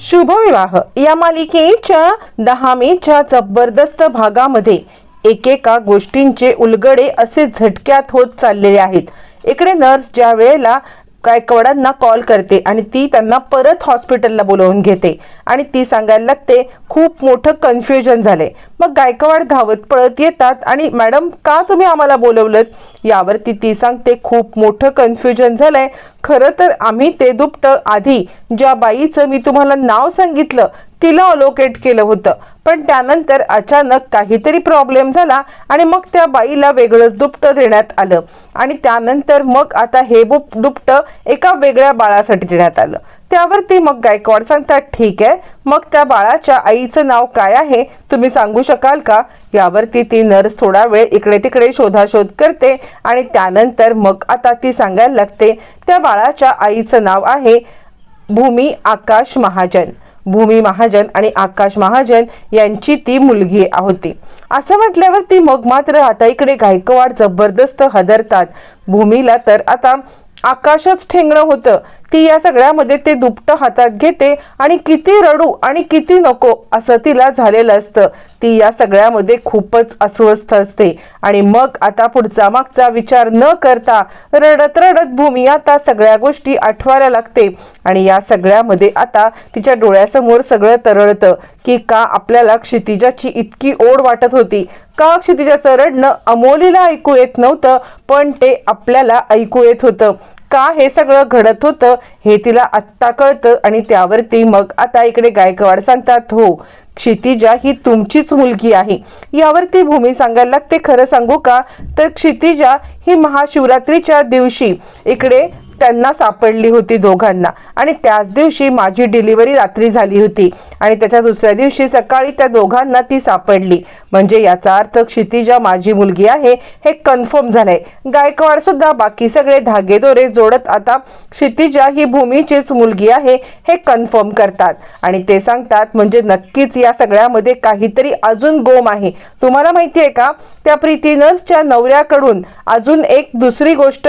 शुभविवाह. या मालिकेच्या दहा मेच्या जबरदस्त भागामध्ये एकेका गोष्टींचे उलगडे असे झटक्यात होत चाललेले आहेत. इकडे नर्स ज्या वेळेला गायकवाडांना कॉल करते आणि ती त्यांना परत हॉस्पिटलला बोलवून घेते. आणि ती सांगायला लागते खूप मोठं कन्फ्युजन झालंय. मग गायकवाड धावत पळत येतात आणि मॅडम का तुम्ही आम्हाला बोलवलं यावरती ती सांगते खूप मोठं कन्फ्युजन झालंय. खरं तर आम्ही ते दुपट आधी ज्या बाईचं मी तुम्हाला नाव सांगितलं तिला अलोकेट केलं होतं. पण त्यानंतर अचानक काहीतरी प्रॉब्लेम झाला आणि मग त्या बाईला वेगळंच दुपटं देण्यात आलं. आणि त्यानंतर मग आता हे बुप दुपटं एका वेगळ्या बाळासाठी देण्यात आलं. त्यावरती मग गायकवाड सांगतात ठीक आहे मग त्या बाळाच्या आईचं नाव काय आहे? तुम्ही सांगू शकाल का यावरती ती नर्स थोडा वेळ इकडे तिकडे शोधाशोध करते आणि त्यानंतर मग आता ती सांगायला लागते त्या बाळाच्या आईचं नाव आहे भूमी आकाश महाजन. भूमी महाजन आणि आकाश महाजन यांची ती मुलगी होती. असं म्हटल्यावर ती मग मात्र आता इकडे गायकवाड जबरदस्त हदरतात. भूमीला तर आता आकाशच ठेंगणं होतं. ती या सगळ्यामध्ये ते दुपटं हातात घेते आणि किती रडू आणि किती नको असं तिला झालेलं असतं. ती या सगळ्यामध्ये खूपच अस्वस्थ असते. आणि मग आता पुढचा मागचा विचार न करता रडत रडत भूमी आता सगळ्या गोष्टी आठवायला लागते. आणि या सगळ्यामध्ये आता तिच्या डोळ्यासमोर सगळं तरळतं की का आपल्याला क्षितिजाची इतकी ओढ वाटत होती. का क्षितिजाचं रडणं अमोलीला ऐकू येत नव्हतं पण ते आपल्याला ऐकू येत होतं. का हे सगळं घडत होतं हे तिला आत्ता कळतं आणि त्यावरती मग आता इकडे गायकवाड सांगतात हो क्षितिजा ही तुमचीच मुलगी आहे. यावरती भूमी सांगायला लागते खरं सांगू का? तर क्षितिजा ही महाशिवरात्रीच्या दिवशी इकडे त्यांना सापडली होती दोघांना. आणि त्याच दिवशी माझी डिलिव्हरी रात्री झाली होती. आणि त्याच्या दुसऱ्या दिवशी सकाळी त्या दोघांना ती सापडली. म्हणजे याचा अर्थ क्षितिजा माझी मुलगी आहे हे कन्फर्म झालंय. गायकवाड सुद्धा बाकी सगळे धागेदोरे जोडत आता क्षितिजा ही भूमीचीच मुलगी आहे हे कन्फर्म करतात. आणि ते सांगतात म्हणजे नक्कीच या सगळ्यामध्ये काहीतरी अजून गोम आहे. तुम्हाला माहिती आहे का? त्या प्रीतीनसच्या नवऱ्याकडून अजून एक दुसरी गोष्ट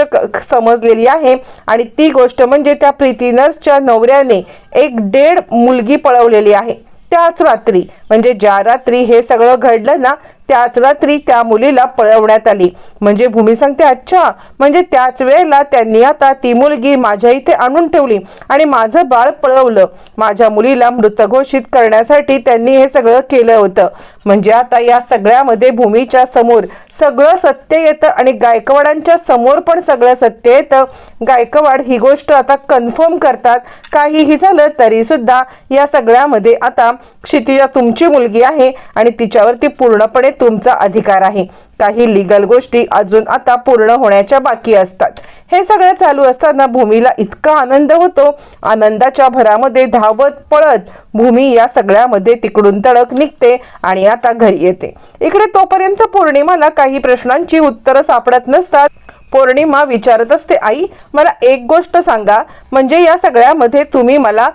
समजलेली आहे. आणि ती गोष्ट म्हणजे त्या प्रीतीनसच्या नवऱ्याने एक डेड मुलगी पळवलेली आहे. त्याच रात्री म्हणजे ज्या रात्री हे सगळं घडलं ना त्याच रात्री त्या मुलीला पळवण्यात आली. म्हणजे भूमी सांगते अच्छा म्हणजे त्याच वेळेला त्यांनी आता ती मुलगी माझ्या इथे आणून ठेवली आणि माझं बाळ पळवलं. माझ्या मुलीला मृत घोषित करण्यासाठी त्यांनी हे सगळं केलं होतं. म्हणजे आता या सगळ्यामध्ये भूमीच्या समोर सगळं सत्य येतं आणि गायकवाडांच्या समोर पण सगळं सत्य येतं. गायकवाड ही गोष्ट आता कन्फर्म करतात. काहीही झालं तरी सुद्धा या सगळ्यामध्ये आता क्षितिजा तुमची मुलगी आहे आणि तिच्यावरती पूर्णपणे तुमचा अधिकार आहे. काही लिगल गोष्टी अजून आता पूर्ण होण्याच्या बाकी असतात. हे सगळं चालू असताना भूमीला इतका आनंद होतो. आनंदाच्या भरामध्ये धावत पळत भूमी या सगळ्यामध्ये तिकडून तडक निघते आणि आता घरी येते. इकडे तोपर्यंत पौर्णिमाला काही प्रश्नांची उत्तरं सापडत नसतात. पौर्णिमा विचारत असते आई मला एक गोष्ट सांगा. म्हणजे या सगळ्यामध्ये तुम्ही मला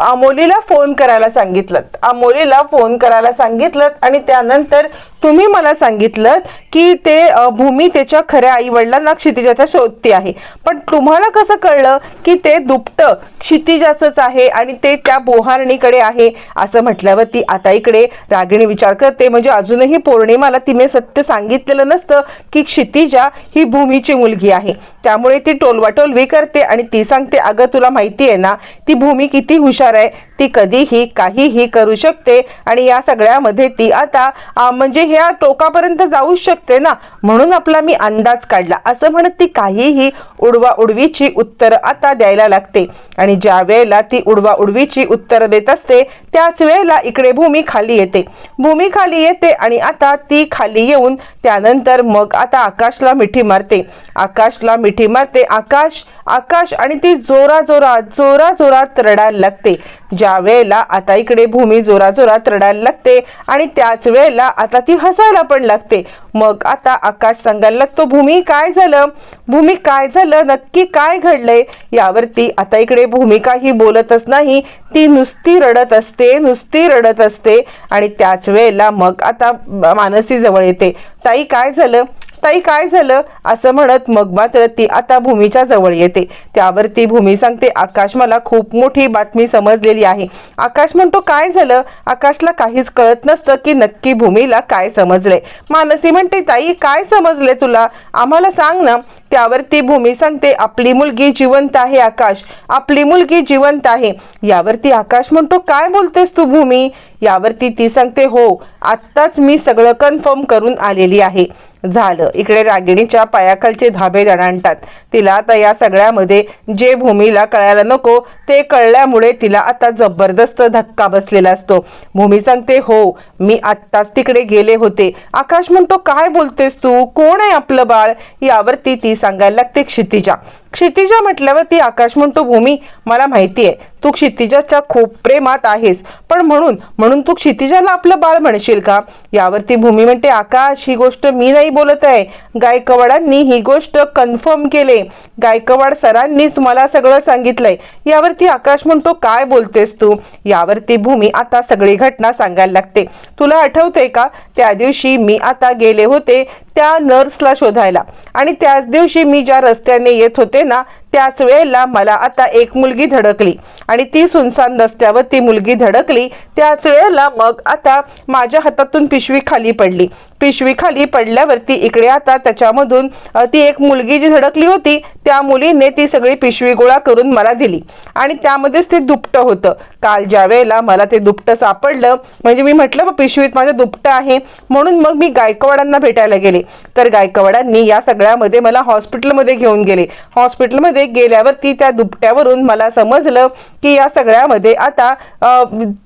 अमोलीला फोन करायला सांगितलं अमोलीला फोन करायला सांगितलं आणि त्यानंतर तुम्ही मला सांगितलं की ते भूमी त्याच्या खऱ्या आई वडिलांना क्षितिजाच्या शोधते आहे. पण तुम्हाला कसं कळलं की ते दुपट क्षितिजाचंच आहे आणि ते त्या बोहारणीकडे आहे? असं म्हटल्यावर ती आता इकडे रागिणी विचार करते. म्हणजे अजूनही पौर्णिमाला तिने सत्य सांगितलेलं नसतं की क्षितिजा ही भूमीची मुलगी आहे. त्यामुळे ती टोलवाटोलवी करते आणि ती सांगते अगं तुला माहिती आहे ना ती भूमी किती हुशार आहे. ती कधीही काहीही करू शकते आणि या सगळ्यामध्ये ती आता म्हणजे ह्या टोकापर्यंत जाऊ शकते ना म्हणून आपला मी अंदाज काढला. असं म्हणत ती काहीही उडवा उडवीची उत्तर आता द्यायला लागते. आणि ज्या वेळेला ती उडवा उडवीची उत्तर देत असते त्याच वेळेला इकडे भूमी खाली येते. भूमी खाली येते आणि आता ती खाली येऊन त्यानंतर मग आता आकाशला मिठी मारते. आकाशला मिठी मारते. आकाश आकाश आणि ती जोरा जोरात जोरा जोरात रडायला लागते. ज्या वेळेला आता इकडे भूमी जोरा जोरात रडायला लागते आणि त्याच वेळेला आता ती हसायला पण लागते. मग आता आकाश सांगायला लागतो भूमी काय झालं? भूमी काय झालं? नक्की काय घडलंय? यावरती आता इकडे भूमिका ही बोलतच नाही. ती नुसती रडत असते नुसती रडत असते आणि त्याच वेळेला मग आता मानसी जवळ येते. ताई काय झालं? ताई काय झालं? असं म्हणत मग मात्र ती आता भूमीच्या जवळ येते. त्यावरती भूमी सांगते आकाश मला खूप मोठी बातमी समजलेली आहे. आकाश म्हणतो काय झालं? आकाशला काहीच कळत नसतं की नक्की भूमीला काय समजलंय मानसी म्हणते ताई काय समजले तुला? आम्हाला सांग ना. त्यावरती भूमी सांगते आपली मुलगी जिवंत आहे आकाश. आपली मुलगी जिवंत आहे. यावरती आकाश म्हणतो काय बोलतेस तू भूमी? यावरती ती सांगते हो आत्ताच मी सगळं कन्फर्म करून आलेली आहे. झालं. इकडे रागिणीच्या पायाखालचे धाबे दणाणतात तिला आता या सगळ्यामध्ये जे भूमीला कळायला नको ते कळल्यामुळे तिला आता जबरदस्त धक्का बसलेला असतो. भूमी सांगते हो मी आत्ताच तिकडे गेले होते. आकाश म्हणतो काय बोलतेस तू? कोण आहे आपलं बाळ? यावरती ती सांगायला लागते क्षितिजा. क्षितिजा म्हटल्यावर ती आकाश म्हणतो भूमी मला माहिती आहे तू क्षितिजाच्या खूप प्रेमात आहेस. पण म्हणून म्हणून तू क्षितिजाला आपलं बाळ म्हणशील का? यावरती भूमी म्हणते आकाश ही गोष्ट मी नाही बोलत आहे. गायकवाडांनी ही गोष्ट कन्फर्म केले. गायकवाड सरांनीच मला सगळं सांगितलंय. यावरती आकाश म्हणतो काय बोलतेस तू? यावरती भूमी आता सगळी घटना सांगायला लागते. तुला आठवते का? त्या दिवशी मी आता गेले होते त्या नर्सला शोधायला. आणि त्याच दिवशी मी ज्या रस्त्याने येत होते ना त्याच वेळेला मला आता एक मुलगी धडकली. आणि ती सुनसान रस्त्यावर ती मुलगी धडकली त्याच वेळेला मग आता माझ्या हातातून पिशवी खाली पडली. पिशवीखाली पडल्यावरती इकडे आता त्याच्यामधून ती एक मुलगी जी धडकली होती त्या मुलीने ती सगळी पिशवी गोळा करून मला दिली. आणि त्यामध्येच ते दुपटं होतं. काल ज्या वेळेला मला ते दुपटं सापडलं म्हणजे मी म्हटलं "बा, पिशवीत माझं दुपटं आहे. म्हणून मग मी गायकवाडांना भेटायला गेले. तर गायकवाडांनी या सगळ्यामध्ये मला हॉस्पिटलमध्ये घेऊन गेले. हॉस्पिटलमध्ये गेल्यावरती त्या दुपट्यावरून मला समजलं की या सगळ्यामध्ये आता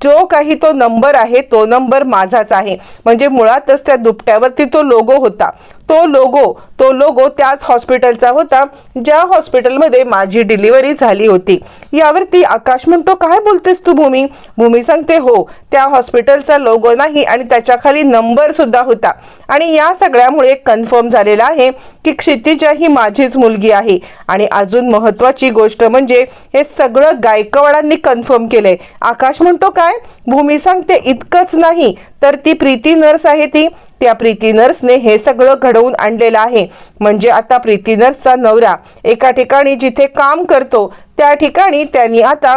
जो काही तो नंबर आहे तो नंबर माझाच आहे. म्हणजे मुळातच त्या दुपट्यावरती तो लोगो होता. तो लोगो तो लोगो त्याच हॉस्पिटलचा होता ज्या हॉस्पिटलमध्ये माझी डिलिव्हरी झाली होती. यावरती आकाश म्हणतो काय बोलतेस तू भूमी? भूमी सांगते हो त्या हॉस्पिटलचा लोगो नाही आणि त्याच्याखाली नंबर सुद्धा होता. आणि या सगळ्यामुळे कन्फर्म झालेला आहे की क्षितिजा ही माझीच मुलगी आहे. आणि अजून महत्वाची गोष्ट म्हणजे हे सगळं गायकवाडांनी कन्फर्म केलंय. आकाश म्हणतो काय? भूमी सांगते इतकंच नाही तर ती प्रीती नर्स आहे ती. त्या प्रीती नर्सने हे सगळं घडवून आणलेलं आहे. म्हणजे आता प्रीती नर्सचा नवरा एका ठिकाणी जिथे काम करतो त्या ठिकाणी त्यांनी आता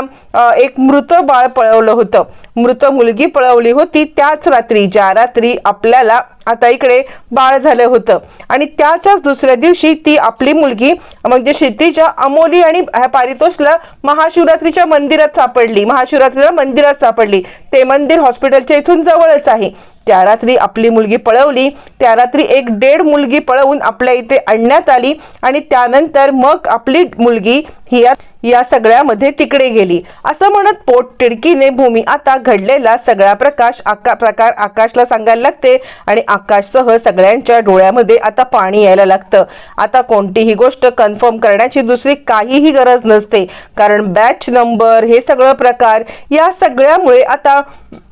एक मृत बाळ पळवलं होतं. मृत मुलगी पळवली होती. त्याच रात्री ज्या रात्री आपल्याला आता इकडे बाळ झालं होतं. आणि त्याच्याच दुसऱ्या दिवशी ती आपली मुलगी म्हणजे क्षितिजा अमोली आणि पारितोषला महाशिवरात्रीच्या मंदिरात सापडली. महाशिवरात्रीला मंदिरात सापडली. ते मंदिर हॉस्पिटलच्या इथून जवळच आहे. त्या रात्री आपली मुलगी पळवली. त्या रात्री एक डेड मुलगी पळवून आपल्या इथे आणण्यात आली. आणि त्यानंतर मग आपली मुलगी ही या सगळ्यामध्ये तिकडे गेली. असं म्हणत पोट तिडकीने भूमी आता घडलेला सगळा प्रकाश आका प्रकार आकाशला सांगायला लागते आणि आकाशसह सगळ्यांच्या डोळ्यामध्ये आता पाणी यायला लागतं. आता कोणतीही गोष्ट कन्फर्म करण्याची दुसरी काहीही गरज नसते. कारण बॅच नंबर हे सगळं प्रकार या सगळ्यामुळे आता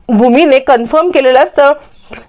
भूमीने कन्फर्म केलेलं असतं.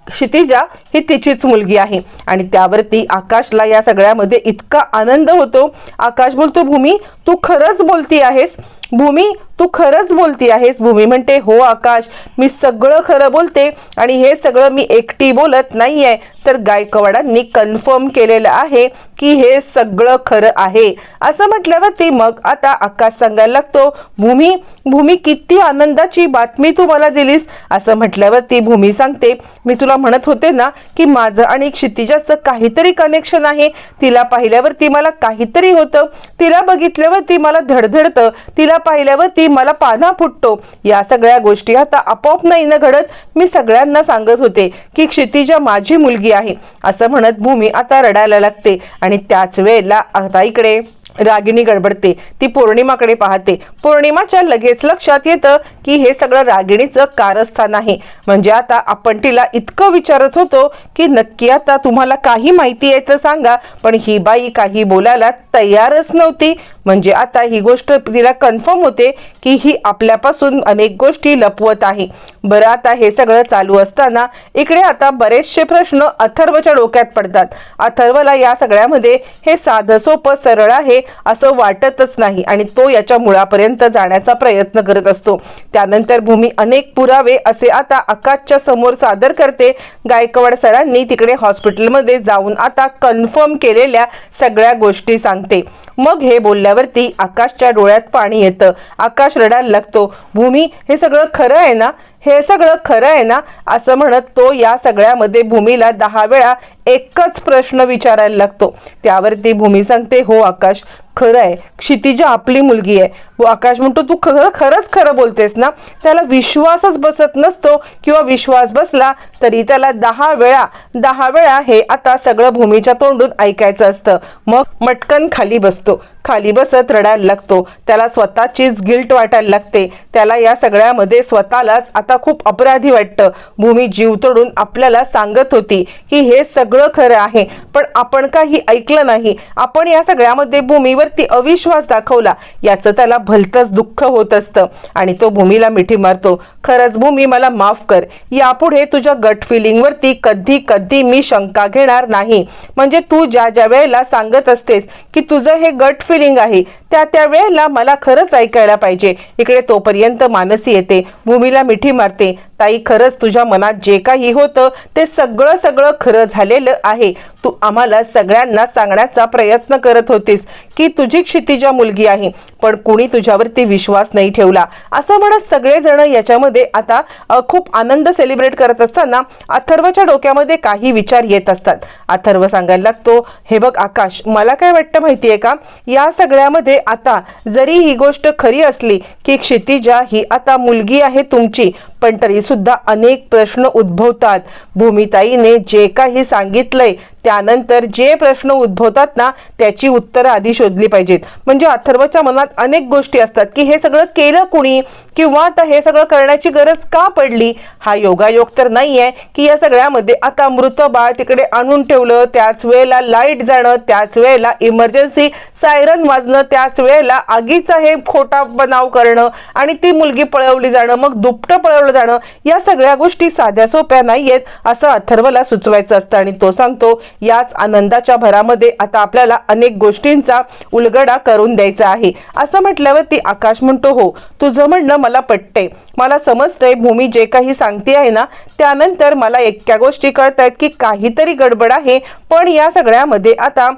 क्षितिजा ही तिचीच मुलगी आहे. आणि त्यावरती आकाशला या सगळ्यामध्ये इतका आनंद होतो. आकाश बोलतो भूमी तू खरंच बोलती आहेस? भूमी तू खरंच बोलती आहेस? भूमी म्हणते हो आकाश मी सगळं खरं बोलते आणि हे सगळं मी एकटी बोलत नाही आहे तर गायकवाडांनी कन्फर्म केलेलं आहे की हे सगळं खरं आहे. असं म्हटल्यावरती मग आता आकाश सांगायला लागतो भूमी भूमी किती आनंदाची बातमी तू मला दिलीस. असं म्हटल्यावरती भूमी सांगते मी तुला म्हणत होते ना की माझं आणि क्षितिजाचं काहीतरी कनेक्शन आहे. तिला पाहिल्यावरती मला काहीतरी होतं. तिला बघितल्यावरती मला धडधडतं. तिला पाहिल्यावरती मला पाना फुटतो. या सगळ्या गोष्टी आता आपोआप नाही ना घडत मी सगळ्यांना सांगत होते की क्षितिजा माझी मुलगी आहे. असं म्हणत भूमी आता रडायला लागते आणि त्याच वेळेला आता इकडे रागिणी गडबडते. ती पौर्णिमाकडे पाहते. पौर्णिमाच्या लगेच लक्षात येतं की हे सगळं रागिणीचं कारस्थान आहे. म्हणजे आता आपण तिला इतकं विचारत होतो की नक्की आता तुम्हाला काही माहिती आहे तर सांगा. पण ही बाई काही बोलायला तयारच नव्हती. म्हणजे आता ही गोष्ट तिला कन्फर्म होते की ही आपल्यापासून अनेक गोष्टी लपवत आहे. बरं आता हे सगळं चालू असताना इकडे आता बरेचसे प्रश्न अथर्वच्या डोक्यात पडतात. अथर्वला या सगळ्यामध्ये हे साधं सोपं सरळ आहे असं वाटतच नाही आणि तो याच्या मुळापर्यंत जाण्याचा प्रयत्न करत असतो. त्यानंतर भूमी अनेक पुरावे असे आता आकाशच्या समोर सादर करते. गायकवाड सरांनी तिकडे हॉस्पिटलमध्ये जाऊन आता कन्फर्म केलेल्या सगळ्या गोष्टी सांगते. मग हे बोलल्यावरती आकाशच्या डोळ्यात पाणी येतं. आकाश रडायला लागतो. भूमी हे सगळं खरं आहे ना? हे सगळं खरं आहे ना? असं म्हणत तो या सगळ्यामध्ये भूमीला दहा वेळा एकच प्रश्न विचारायला लागतो. त्यावरती भूमी सांगते हो आकाश खरं आहे. क्षितिजा आपली मुलगी आहे. व आकाश म्हणतो तू खरं खरंच खरं बोलतेस ना? त्याला विश्वासच बसत नसतो किंवा विश्वास बसला तरी त्याला दहा वेळा दहा वेळा हे आता सगळं भूमीच्या तोंडून ऐकायचं असतं. मग मटकन खाली बसतो. खाली बसत रडायला लागतो. त्याला स्वतःचीच गिल्ट वाटायला लागते. त्याला या सगळ्यामध्ये स्वतःलाच आता खूप अपराधी वाटतं. भूमी जीव तोडून आपल्याला सांगत होती की हे सगळं खरं आहे पण आपण काही ऐकलं नाही. आपण या सगळ्यामध्ये भूमीवरती अविश्वास दाखवला. याचं त्याला भलतंच दुःख होत असतं. आणि तो भूमीला मिठी मारतो. खरंच भूमी मला माफ कर. यापुढे तुझ्या गट फिलिंगवरती कधी कधी मी शंका घेणार नाही. म्हणजे तू ज्या ज्या वेळेला सांगत असतेस की तुझं हे गट फिलिंग आहे. त्या त्या वेळेला मला खरंच ऐकायला पाहिजे. इकडे तोपर्यंत मानसी येते. भूमीला मिठी मारते. ताई खरंच तुझ्या मनात जे काही होतं ते सगळं सगळं खरं झालेलं आहे. तू आम्हाला सगळ्यांना सांगण्याचा प्रयत्न करत होतीस की तुझी क्षितिजा मुलगी आहे. पण कुणी तुझ्यावरती विश्वास नाही ठेवला. असं म्हणत सगळेजण याच्यामध्ये आता खूप आनंद सेलिब्रेट करत असताना अथर्वच्या डोक्यामध्ये काही विचार येत असतात. अथर्व सांगायला लागतो हे बघ आकाश मला काय वाटतं माहितीये का? या सगळ्यामध्ये आता. जरी ही गोष्ट खरी असली की क्षितिजा ही आता मुलगी आहे तुमची पण तरी सुद्धा अनेक प्रश्न उद्भवतात. भूमिताईने जे काही सांगितलंय त्यानंतर जे प्रश्न उद्भवतात ना त्याची उत्तरं आधी शोधली पाहिजेत. म्हणजे अथर्वच्या मनात अनेक गोष्टी असतात की हे सगळं केलं कुणी? किंवा आता हे सगळं करण्याची गरज का पडली? हा योगायोग तर नाही आहे की या सगळ्यामध्ये आता मृत बाळ तिकडे आणून ठेवलं त्याच वेळेला लाइट जाणं त्याच वेळेला इमर्जन्सी सायरन वाजणं त्याच वेळेला आगीचा हे खोटा बनाव करणं आणि ती मुलगी पळवली जाणं मग दुपटं पळवलं जाणं या सगळ्या गोष्टी साध्या सोप्या नाहीयेत असं अथर्वला सुचवायचं असतं. आणि तो सांगतो याच आनंदाच्या भरामध्ये आता आपल्याला अनेक गोष्टींचा उलगडा करून द्यायचा आहे. असं म्हटल्यावरती आकाश म्हणतो हो तुझं म्हणणं मला पटते मला समजतंय भूमी जे काही सांगते आहे ना त्यानंतर मला एक्या गोष्टी कळत आहेत की काहीतरी गडबड आहे. पण या सगळ्यामध्ये आता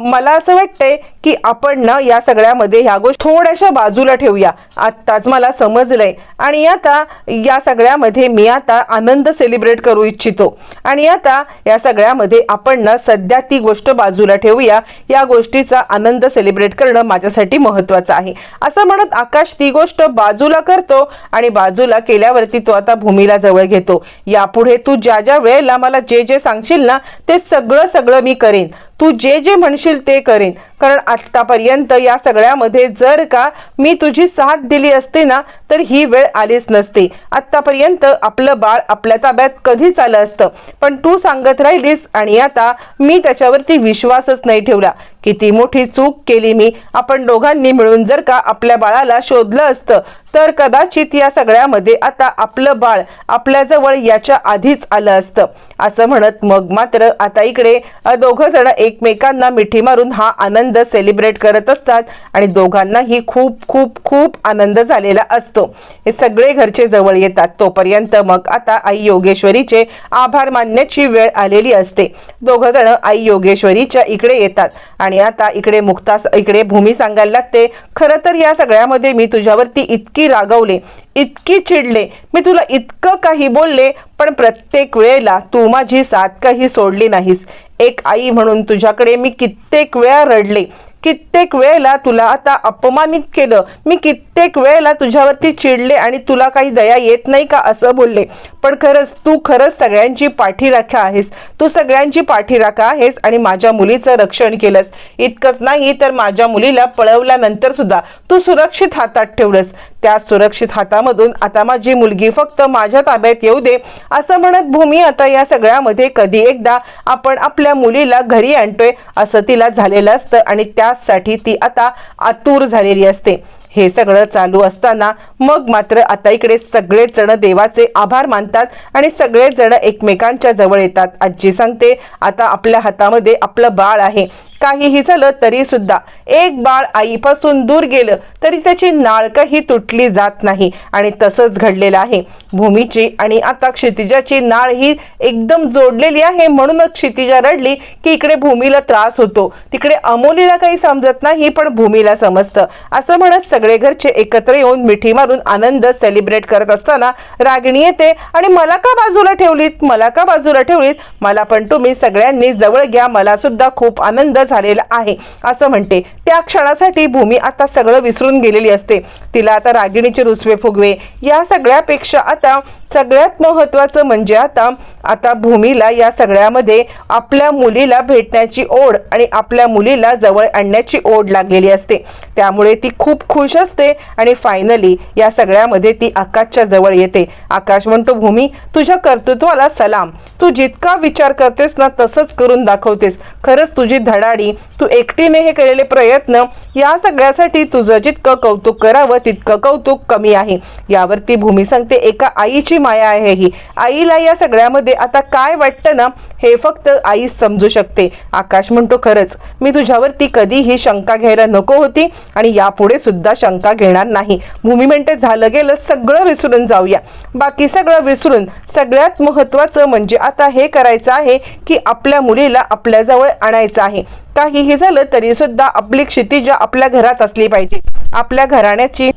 मला असं वाटतंय की आपण ना या सगळ्यामध्ये ह्या गोष्टी थोड्याशा बाजूला ठेवूया. आत्ताच मला समजलंय. आणि आता या सगळ्यामध्ये मी आता आनंद सेलिब्रेट करू इच्छितो. आणि आता या सगळ्यामध्ये आपण ना सध्या ती गोष्ट बाजूला ठेवूया. या गोष्टीचा आनंद सेलिब्रेट करणं माझ्यासाठी महत्वाचं आहे. असं म्हणत आकाश ती गोष्ट बाजूला करतो आणि बाजूला केल्यावरती तो आता भूमीला जवळ घेतो. यापुढे तू ज्या ज्या वेळेला मला जे जे सांगशील ना ते सगळं सगळं मी करेन. तू जे जे म्हणशील ते करेन. कारण आतापर्यंत या सगळ्यामध्ये जर का मी तुझी साथ दिली असते ना तर ही वेळ आलीच नसती. आतापर्यंत आपलं बाळ आपल्या ताब्यात कधीच आलं असतं. पण तू सांगत राहिलीस आणि आता मी त्याच्यावरती विश्वासच नाही ठेवला. किती मोठी चूक केली मी. आपण दोघांनी मिळून जर का आपल्या बाळाला शोधलं असतं तर कदाचित या सगळ्यामध्ये आता आपलं बाळ आपल्याजवळ याच्या आधीच आलं असतं. असं म्हणत मग मात्र आता इकडे दोघं जण एकमेकांना मिठी मारून हा आनंद सेलिब्रेट करत असतात आणि दोघांनाही खूप खूप खूप आनंद झालेला असतो. हे सगळे घरचे जवळ येतात. तोपर्यंत मग आता आई योगेश्वरीचे आभार मानण्याची वेळ आलेली असते. दोघं जण आई योगेश्वरीच्या इकडे येतात आणि आता इकडे मुक्ता इकडे भूमी सांगायला लागते खरं तर या सगळ्यामध्ये मी तुझ्यावरती इतकी रागवले इतकी चिडले मी तुला इतकं काही बोलले पण प्रत्येक वेळेला तू माझी साथ काही सोडली नाहीस. एक आई म्हणून तुझ्याकडे मी कित्येक वेळा रडले कित्येक वेळेला तुला आता अपमानित केलं. मी कित्येक वेळेला तुझ्यावरती चिडले आणि तुला काही दया येत नाही का असं बोलले. पण खरंच तू खरंच सगळ्यांची पाठीराखा आहेस. तू सगळ्यांची पाठीराखा आहेस आणि माझ्या मुलीचं रक्षण केलंस. इतकंच नाही तर माझ्या मुलीला पळवल्यानंतर सुद्धा तू सुरक्षित हातात ठेवलंस. त्या सुरक्षित हातामधून आता माझी मुलगी फक्त माझ्या ताब्यात येऊ दे असं म्हणत भूमी आता या सगळ्यामध्ये कधी एकदा आपण आपल्या मुलीला घरी आणतोय असं तिला झालेलं असतं आणि त्या त्यासाठी ती आता आतुर झालेली असते. हे सगळं चालू असताना मग मात्र आता इकडे सगळेच जण देवाचे आभार मानतात आणि सगळेच जण एकमेकांच्या जवळ येतात. आजी सांगते आता आपल्या हातामध्ये आपलं बाळ आहे. काहीही झालं तरी सुद्धा एक बाळ आईपासून दूर गेलं तरी त्याची नाळकही तुटली जात नाही. आणि तसंच घडलेलं आहे. भूमीची आणि आता क्षितिजाची नाळ ही एकदम जोडलेली आहे. म्हणूनच क्षितिजा रडली की इकडे भूमीला त्रास होतो. तिकडे अमोलीला काही समजत नाही पण भूमीला समजतं. असं म्हणत सगळे घरचे एकत्र येऊन मिठी मारून आनंद सेलिब्रेट करत असताना रागिणी येते आणि मला का बाजूला ठेवलीत? मला का बाजूला ठेवलीत? मला पण तुम्ही सगळ्यांनी जवळ घ्या. मला सुद्धा खूप आनंद झालेला आहे. असं म्हणते. त्या क्षणासाठी भूमी आता सगळं विसरून गेलेली असते. तिला आता रागिणीचे रुसवे फुगवे या सगळ्यापेक्षा आता सगळ्यात महत्वाचं म्हणजे आता आता भूमीला या सगळ्यामध्ये आपल्या मुलीला भेटण्याची ओढ आणि आपल्या मुलीला जवळ आणण्याची ओढ लागलेली असते. त्यामुळे ती खूप खुश असते आणि फायनली या सगळ्यामध्ये ती आकाशच्या जवळ येते. आकाश म्हणतो भूमी तुझ्या कर्तृत्वाला सलाम. तू जितका विचार करतेस ना तसंच करून दाखवतेस. खरंच तुझी धडाडी तू एकटीने हे केलेले प्रयत्न या सगळ्यासाठी तुझं जितकं कौतुक करावं तितकं कौतुक कमी आहे. यावरती भूमी सांगते एका आईची माया आहे ही. आईला या सगळ्यामध्ये आता काय वाटतं ना हे फक्त आई समजू शकते. आकाश म्हणतो खरंच मी तुझ्यावरती कधीही शंका घ्यायला नको होती आणि यापुढे सुद्धा शंका घेणार नाही. भूमी म्हणते झालं गेलं सगळं विसरून जाऊया. बाकी सगळं विसरून सगळ्यात महत्वाचं म्हणजे आता हे करायचं आहे की आपल्या मुलीला आपल्याजवळ आणायचं आहे. काहीही झालं तरी सुद्धा आपली क्षितिजा आपल्या घरात असली पाहिजे. आपल्या घराण्याची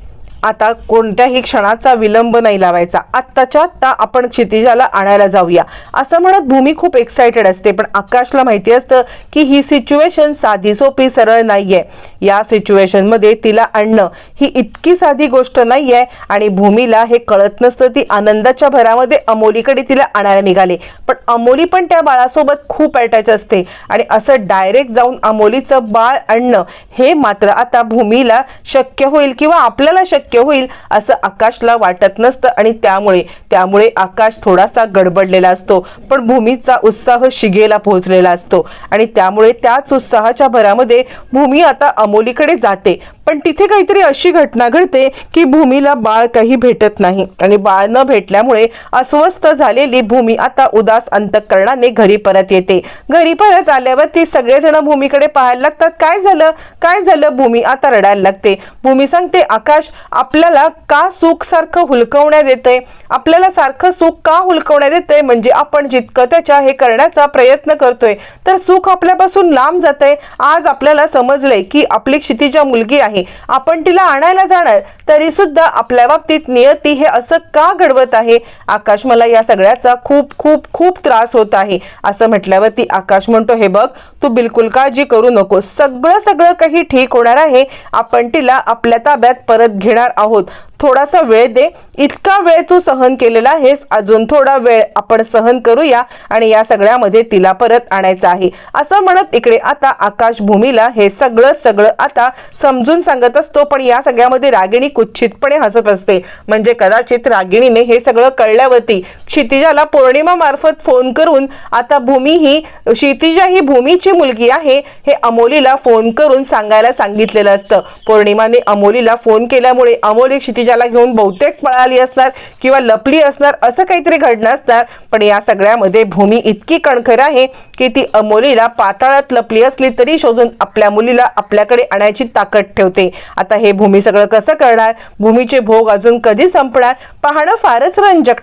आता कोणत्याही क्षणाचा विलंब नाही लावायचा. आत्ताच्या आत्ता आपण क्षितिजाला आणायला जाऊया. असं म्हणत भूमी खूप एक्सायटेड असते पण आकाशला माहिती असतं की ही सिच्युएशन साधी सोपी सरळ नाहीये. या सिच्युएशनमध्ये तिला आणणं ही इतकी साधी गोष्ट नाहीये आणि भूमीला हे कळत नसतं ती आनंदाच्या भरामध्ये अमोलीकडे तिला आणायला निघाली. पण अमोली पण त्या बाळासोबत खूप अटॅच असते आणि असं डायरेक्ट जाऊन अमोलीचं बाळ आणणं हे मात्र आता भूमीला शक्य होईल किंवा आपल्याला शक्य होईल असं आकाशला वाटत नसतं आणि त्यामुळे त्यामुळे आकाश थोडासा गडबडलेला असतो. पण भूमीचा उत्साह शिगेला पोहोचलेला असतो. आणि त्यामुळे त्याच उत्साहाच्या भरामध्ये भूमी आता अमोलीकडे जाते. पण तिथे काहीतरी अशी घटना घडते की भूमीला बाळ काही भेटत नाही. आणि बाळ न भेटल्यामुळे अस्वस्थ झालेली भूमी आता उदास अंतकरणाने घरी परत येते. घरी परत आल्यावर ती सगळेजण भूमीकडे पाहायला लागतात काय झालं? काय झालं? भूमी आता रडायला लागते. भूमी सांगते आकाश आपल्याला का सुख सारखं हुलकवण्यात येतंय? आपल्याला सारखं सुख का हुलकवण्यात येतंय? म्हणजे आपण जितकं त्याच्या हे करण्याचा प्रयत्न करतोय तर सुख आपल्यापासून लांब जातंय. आज आपल्याला समजलंय की आपली क्षितिजा मुलगी आहे. आपण तिला आणायला जाणार. तरी सुद्धा आपल्या बाबतीत नियती हे असं का घडवत आहे? आकाश मला या सगळ्याचा खूप खूप खूप त्रास होत आहे. असं म्हटल्यावरती आकाश म्हणतो हे बघ तू बिलकुल काळजी करू नको सगळं सगळं काही ठीक होणार आहे. आपण तिला आपल्या ताब्यात परत घेणार आहोत. थोडासा वेळ दे. इतका वेळ तू सहन केलेला आहेस अजून थोडा वेळ आपण सहन करूया आणि या सगळ्यामध्ये तिला परत आणायचं आहे. असं म्हणत इकडे आता आकाश भूमीला हे सगळं सगळं आता समजून सांगत असतो. पण या सगळ्यामध्ये रागिणी कुच्छितपणे हसत असते. म्हणजे कदाचित रागिणीने हे सगळं कळल्यावरती क्षितिजाला पौर्णिमा मार्फत फोन करून आता भूमी ही क्षितिजा ही भूमीची मुलगी आहे हे अमोलीला फोन करून सांगायला सांगितलेलं असतं. पौर्णिमाने अमोलीला फोन केल्यामुळे अमोली क्षितिजाला घेऊन बहुतेक पळाली असणार किंवा लपली असणार असं काहीतरी घडणं असणार. पण या सगळ्यामध्ये भूमी इतकी कणखर आहे की ती अमोलीला पाताळात लपली असली तरी शोधून आपल्या मुलीला आपल्याकडे आणायची ताकद ठेवते. आता हे भूमी सगळं कसं करणार? भूमीचे भोग अजून कधी संपणार? पाहणं फारच रंजक